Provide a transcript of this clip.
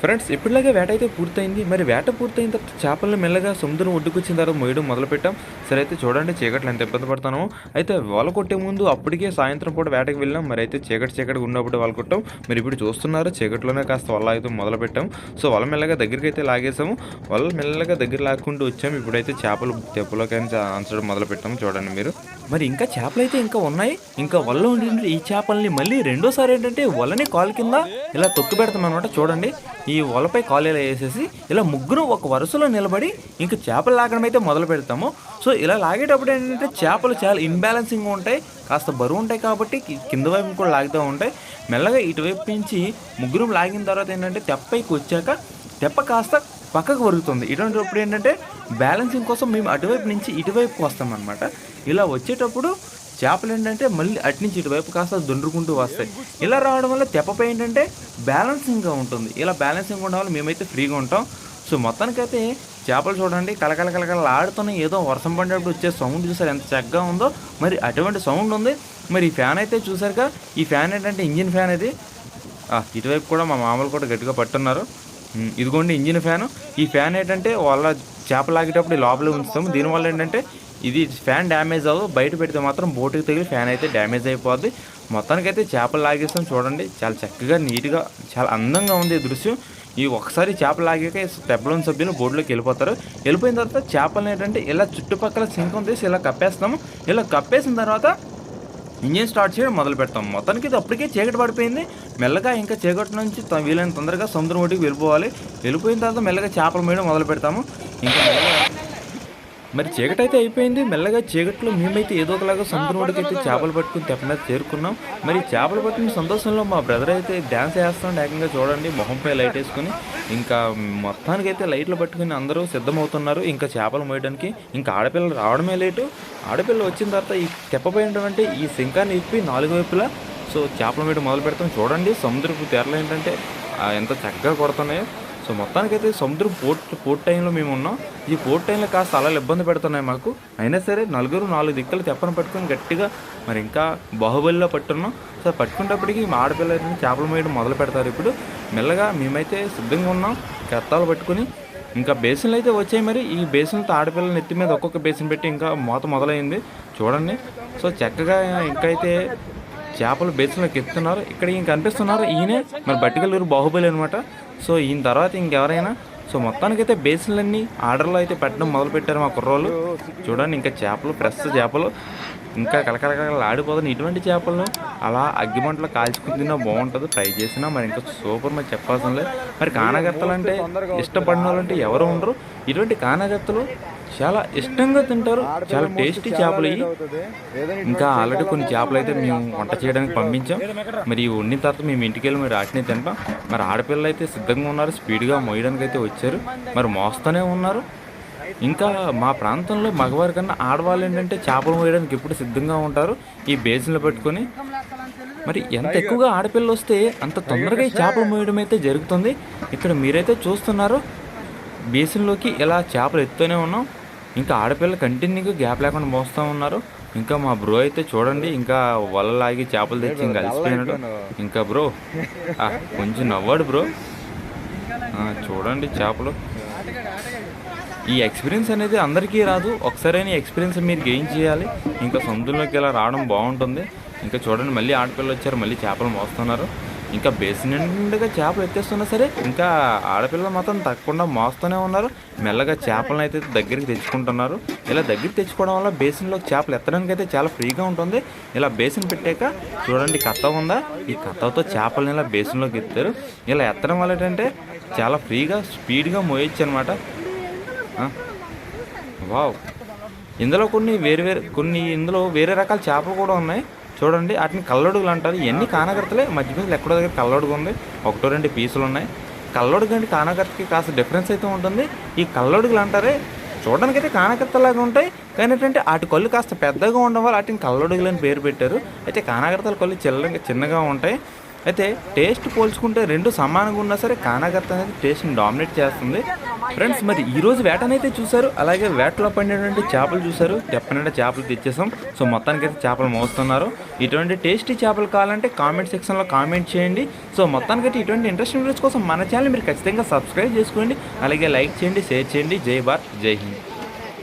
Friends ఇప్పటిలాగే వేట అయితే పూర్తయింది. మరి వేట పూర్తయిన తర్వాత చేపలను మెల్లగా సముద్రం ఒడ్డుకొచ్చిన తర్వాత మొయ్యడం మొదలు పెట్టాం సరే అయితే చూడండి చీకట్లు ఎంత ఇబ్బంది పడతానో. అయితే వల కొట్టే ముందు అప్పటికే సాయంత్రం పూట వేటకి వెళ్ళాం మరి అయితే చీకటి చీకటి ఉన్నప్పుడు వల కొట్టాం. మీరు ఇప్పుడు చూస్తున్నారు చీకట్లోనే కాస్త వల అయితే మొదలు పెట్టాం సో వల మెల్లగా దగ్గరికి అయితే లాగేసాము వల మెల్లగా దగ్గర లాక్కుంటూ వచ్చాము. ఇప్పుడైతే చేపలు తెప్పలోకైనా అంచడం మొదలు పెట్టాము చూడండి మీరు. మరి ఇంకా చేపలు అయితే ఇంకా ఉన్నాయి? ఇంకా వల్ల ఉండి ఈ చేపల్ని మళ్ళీ రెండోసారి ఏంటంటే వలని కాలు కింద ఇలా తొక్కి పెడతాం అనమాట చూడండి. ఈ వలపై కాలు ఇలా వేసేసి ఇలా ముగ్గురు ఒక వరుసలో నిలబడి ఇంకా చేపలు లాగడం అయితే మొదలు పెడతాము. సో ఇలా లాగేటప్పుడు ఏంటంటే చేపలు చాలా ఇన్బ్యాలెన్సింగ్ ఉంటాయి. కాస్త బరువు ఉంటాయి కాబట్టి కింద వైపు కూడా లాగుతూ ఉంటాయి. మెల్లగా ఇటువైపు నుంచి ముగ్గురు లాగిన తర్వాత ఏంటంటే తెప్పైకి వచ్చాక తెప్ప కాస్త పక్కకు వరుగుతుంది. ఇటువంటిప్పుడు ఏంటంటే బ్యాలెన్సింగ్ కోసం మేము అటువైపు నుంచి ఇటువైపుకి వస్తాం అనమాట ఇలా వచ్చేటప్పుడు చేపలు ఏంటంటే మళ్ళీ అటు నుంచి ఇటువైపు కాస్త దుండ్రుకుంటూ వస్తాయి. ఇలా రావడం వల్ల తెప్పపై ఏంటంటే బ్యాలెన్సింగ్గా ఉంటుంది. ఇలా బ్యాలెన్సింగ్ ఉండడం వల్ల మేమైతే ఫ్రీగా ఉంటాం. సో మొత్తానికైతే చేపలు చూడండి కలకల కలకల ఆడుతున్నాయి. ఏదో వర్షం పడినప్పుడు వచ్చే సౌండ్ చూసారు ఎంత చక్కగా ఉందో. మరి అటువంటి సౌండ్ ఉంది. మరి ఈ ఫ్యాన్ అయితే చూసారుగా ఈ ఫ్యాన్ ఏంటంటే ఇంజిన్ ఫ్యాన్ ఇది. ఇటువైపు కూడా మా మామూలు కూడా గట్టిగా పట్టున్నారు. ఇదిగోండి ఇంజిన్ ఫ్యాన్ ఈ ఫ్యాన్ ఏంటంటే వాళ్ళ చేపలు ఆగేటప్పుడు ఈ ఉంచుతాము. దీనివల్ల ఏంటంటే ఇది ఫ్యాన్ డ్యామేజ్ అవ్వదు. బయట పెడితే మాత్రం బోటుకి తగిలి ఫ్యాన్ అయితే డ్యామేజ్ అయిపోద్ది. మొత్తానికైతే చేపలు లాగేస్తాం చూడండి. చాలా చక్కగా నీట్గా చాలా అందంగా ఉంది ఈ దృశ్యం. ఈ ఒకసారి చేపలు లాగాక తెప్పలోని సభ్యులు బోర్డులోకి వెళ్ళిపోతారు. వెళ్ళిపోయిన తర్వాత చేపలు ఏంటంటే ఇలా చుట్టుపక్కల సింకం తీసి ఇలా కప్పేస్తాము ఇలా కప్పేసిన తర్వాత ఇంజిన్ స్టార్ట్ చేయడం మొదలు పెడతాం. మొత్తానికి ఇది అప్పటికే చీకటి పడిపోయింది. మెల్లగా ఇంకా చీకటి నుంచి వీలైన తొందరగా సముద్రం ఒడికి వెళ్ళిపోవాలి. వెళ్ళిపోయిన తర్వాత మెల్లగా చేపలు మేయడం మొదలు పెడతాము. ఇంకా మరి చీకటి అయితే అయిపోయింది. మెల్లగా చీకట్లో మేమైతే ఏదో ఒకలాగా సముద్రం ఒడ్డుకి అయితే చేపలు పట్టుకుని తెప్ప మీద చేరుకున్నాం. మరి చేపలు పట్టిన సంతోషంలో మా బ్రదర్ అయితే డ్యాన్స్ వేస్తున్నాడు ఏకంగా చూడండి. మొహంపై లైట్ వేసుకుని ఇంకా మొత్తానికి అయితే లైట్లు పట్టుకుని అందరూ సిద్ధమవుతున్నారు. ఇంకా చేపలు మోయడానికి ఇంకా ఆడపిల్లలు రావడమే లేటు. ఆడపిల్ల వచ్చిన తర్వాత ఈ తెప్పపోయినటువంటి ఈ శంఖాన్ని ఇప్పి నాలుగు వైపులా సో చేపలు మేయడం మొదలు పెడతాం చూడండి సముద్రపు తెరలు ఏంటంటే ఎంత చక్కగా కొడుతున్నాయో. సో మొత్తానికైతే సముద్రం పోర్ట్ పోర్ట్ టైంలో మేము ఉన్నాం ఈ పోర్ట్ టైంలో కాస్త అలా ఇబ్బంది పెడుతున్నాయి మాకు. అయినా సరే నలుగురు నాలుగు దిక్కులు తెప్పన పట్టుకొని గట్టిగా మరి ఇంకా బాహుబలిలో పట్టున్నాం. సో పట్టుకునేటప్పటికి మా ఆడపిల్లలు చేపలు మేయడం మొదలు పెడతారు ఇప్పుడు. మెల్లగా మేమైతే సిద్ధంగా ఉన్నాం కత్తాలు పట్టుకొని. ఇంకా బేసిన్లు అయితే వచ్చాయి మరి. ఈ బేసిన్లతో ఆడపిల్లల నెత్తి మీద ఒక్కొక్క బేసిన్ పెట్టి ఇంకా మూత మొదలైంది. చూడండి. సో చక్కగా ఇంకైతే అయితే చేపలు బేసిన్లోకి ఎత్తున్నారు ఇక్కడ ఈయన కనిపిస్తున్నారు? ఈయనే మరి బట్టికల్లూరు బాహుబలి అనమాట సో ఈయన తర్వాత ఇంకెవరైనా? సో మొత్తానికైతే బేసిన్లన్నీ ఆర్డర్లో అయితే పెట్టడం మొదలు పెట్టారు మా కుర్రోళ్ళు. చూడండి ఇంకా చేపలు ఫ్రెష్ చేపలు. ఇంకా కలకలకల ఆడిపోతున్నాయి ఇటువంటి చేపలను అలా అగ్గిమంటలో కాల్చుకుని తిన్నా బాగుంటుంది. ఫ్రై చేసినా మరి ఇంకా సూపర్ మరి చెప్పాల్సిన లేదు. మరి కానగత్తలు అంటే ఇష్టపడిన వాళ్ళు అంటే ఎవరు ఉండరు. ఇటువంటి కానగత్తలు చాలా ఇష్టంగా తింటారు. చాలా టేస్టీ చేపలు ఇవి. ఇంకా ఆల్రెడీ కొన్ని చేపలు అయితే మేము వంట చేయడానికి పంపించాం. మరి వండిన తర్వాత మేము ఇంటికి వెళ్ళి మరి వాటిని తింటాం. మరి ఆడపిల్లలు అయితే సిద్ధంగా ఉన్నారు. స్పీడ్గా మోయడానికి అయితే వచ్చారు. మరి మోస్తూనే ఉన్నారు. ఇంకా మా ప్రాంతంలో మగవారి కన్నా ఆడవాళ్ళు ఏంటంటే చేపలు మోయడానికి ఎప్పుడు సిద్ధంగా ఉంటారు. ఈ బేసిన్లు పెట్టుకొని. మరి ఎంత ఎక్కువగా ఆడపిల్లలు వస్తే అంత తొందరగా ఈ చేపలు మోయడం అయితే జరుగుతుంది. ఇక్కడ మీరైతే చూస్తున్నారు. బేసిన్లోకి ఇలా చేపలు ఎత్తుతూనే ఉన్నాం. ఇంకా ఆడపిల్ల కంటిన్యూగా గ్యాప్ లేకుండా మోస్తూ ఉన్నారు. ఇంకా మా బ్రో అయితే చూడండి ఇంకా వల లాగి చేపలు తెచ్చి ఇంకా అలసిపోయినాడు ఇంకా బ్రో కొంచెం నవ్వాడు బ్రో. చూడండి చేపలు. ఈ ఎక్స్పీరియన్స్ అనేది అందరికీ రాదు. ఒకసారైనా ఎక్స్పీరియన్స్ మీరు గెయిన్ చేయాలి. ఇంకా సముద్రంలోకి ఇలా రావడం బాగుంటుంది. ఇంకా చూడండి మళ్ళీ ఆడపిల్లలు వచ్చారు మళ్ళీ చేపలు మోస్తున్నారు. ఇంకా బేసిన్ నిండుగా చేపలు ఎత్తేస్తున్నా సరే ఇంకా ఆడపిల్లలు మాత్రం తగ్గకుండా మోస్తూనే ఉన్నారు. మెల్లగా చేపలను అయితే దగ్గరికి తెచ్చుకుంటున్నారు. ఇలా దగ్గరికి తెచ్చుకోవడం వల్ల బేసిన్లో చేపలు ఎత్తడానికి అయితే చాలా ఫ్రీగా ఉంటుంది. ఇలా బేసిన్ పెట్టాక చూడండి కత్త ఉందా? ఈ కత్తతో చేపలను ఇలా బేసిన్లోకి ఎత్తారు. ఇలా ఎత్తడం వల్ల ఏంటంటే చాలా ఫ్రీగా స్పీడ్గా మోయొచ్చు అనమాట వావ్! ఇందులో కొన్ని వేరు వేరు కొన్ని ఇందులో వేరే రకాల చేపలు కూడా ఉన్నాయి. చూడండి వాటిని కల్లడుగులు అంటారు. ఇవన్నీ కానగర్తలే. మధ్య మీద ఎక్కడో దగ్గర కల్లడుగు ఉంది. ఒకటో రెండు పీసులు ఉన్నాయి. కల్లడుగు అంటే కానగర్తకి కాస్త డిఫరెన్స్ అయితే ఉంటుంది. ఈ కల్లడుగులు అంటారే చూడడానికి అయితే కానకర్తలాగా ఉంటాయి. కానీ ఏంటంటే వాటి కళ్ళు కాస్త పెద్దగా ఉండడం వల్ల వాటిని కల్లడుగులు అని పేరు పెట్టారు. అయితే కానగర్తల కళ్ళు చిల్లగా చిన్నగా ఉంటాయి. అయితే టేస్ట్ పోల్చుకుంటే రెండు సమానంగా ఉన్నా సరే కానాగర్త అనేది టేస్ట్ని డామినేట్ చేస్తుంది. ఫ్రెండ్స్ మరి ఈ రోజు వేటనైతే చూసారు అలాగే వేటలో పడినటువంటి చేపలు చూసారు చెప్పనంటే చేపలు తెచ్చేసాం. సో మొత్తానికి అయితే చేపలు మోస్తున్నారు. ఇటువంటి టేస్టీ చేపలు కావాలంటే కామెంట్ సెక్షన్లో కామెంట్ చేయండి. సో మొత్తానికి అయితే ఇటువంటి ఇంట్రెస్టింగ్ వీడియోస్ కోసం మన ఛానల్ మీరు ఖచ్చితంగా సబ్స్క్రైబ్ చేసుకోండి. అలాగే లైక్ చేయండి షేర్ చేయండి. జై భారత్ జై హింద్.